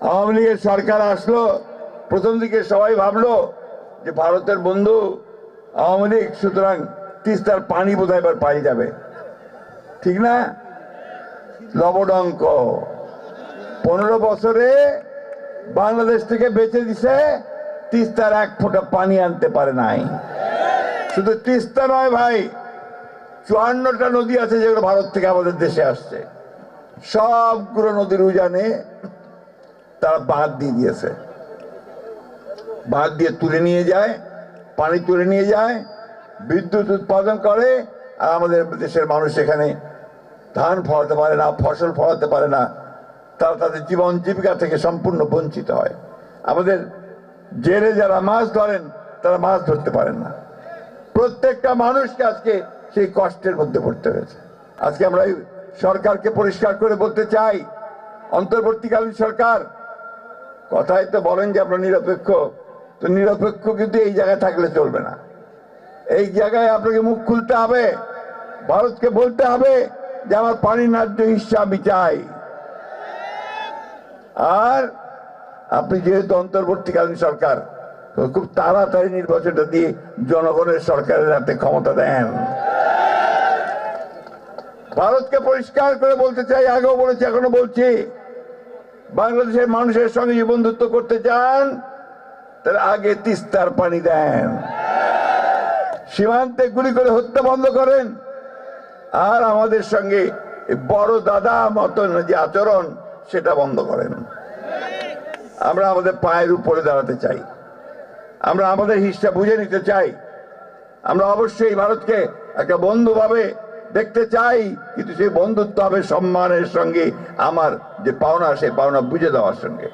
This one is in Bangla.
আওয়ামী লীগের সরকার আসলো, প্রথম দিকে সবাই ভাবলো যে ভারতের বন্ধু আওয়ামী লীগ, সুতরাং তিস্তার পানি বোধহয় এবার পাই যাবে। ঠিক না? লবডঙ্ক। পনেরো বছরে বাংলাদেশ থেকে বেঁচে দিছে, তিস্তার এক ফোঁটা পানি আনতে পারে নাই। শুধু তিস্তা নয় ভাই, চুয়ান্নটা নদী আছে যেগুলো ভারত থেকে আমাদের দেশে আসছে। সবগুলো নদীর উজানে তারা বাঁধ দিয়ে দিয়েছে। বাঁধ দিয়ে তুলে নিয়ে যায়, পানি তুলে নিয়ে যায়, বিদ্যুৎ উৎপাদন করে, আর আমাদের দেশের মানুষ এখানে ধান ফলাতে পারে না, ফসল ফলাতে পারে না। তারা তাদের জীবন জীবিকা থেকে সম্পূর্ণ বঞ্চিত হয়। আমাদের জেলে যারা মাছ ধরেন, তারা মাছ ধরতে পারেন না। প্রত্যেকটা মানুষকে আজকে সেই কষ্টের মধ্যে পড়তে হয়েছে। আজকে আমরা সরকারকে পরিষ্কার করে বলতে চাই, অন্তর্বর্তীকালীন সরকার কথায় তো বলেন যে আমরা নিরপেক্ষ। তো নিরপেক্ষ কিন্তু এই জায়গায় থাকলে চলবে না। এই জায়গায় আপনাকে মুখ খুলতে হবে, ভারতকে বলতে হবে যে আমার পানির ন্যায্য হিসা আমি চাই। আর আপনি যেহেতু অন্তর্বর্তীকালীন সরকার খুব তাড়াতাড়ি নির্বাচনটা দিয়ে জনগণের সরকারের হাতে ক্ষমতা দেন। ভারতকে পরিষ্কার করে বলতে চাই, আগেও বলেছি, এখনও বলছি বাংলাদেশের মানুষের সঙ্গে বন্ধুত্ব করতে চান, তাহলে আগে তিস্তার পানি দেন। সীমান্তে গুলি করে হত্যা বন্ধ করেন। আর আমাদের সঙ্গে বড় দাদা মতন যে আচরণ, সেটা বন্ধ করেন। আমরা আমাদের পায়ের উপরে দাঁড়াতে চাই। আমরা আমাদের হিসটা বুঝে নিতে চাই। আমরা অবশ্যই ভারতকে একটা বন্ধু ভাবে দেখতে চাই, কিন্তু সেই বন্ধুত্ব হবে সম্মানের সঙ্গে, আমার যে পাওনা, সেই পাওনা বুঝে দেওয়ার সঙ্গে।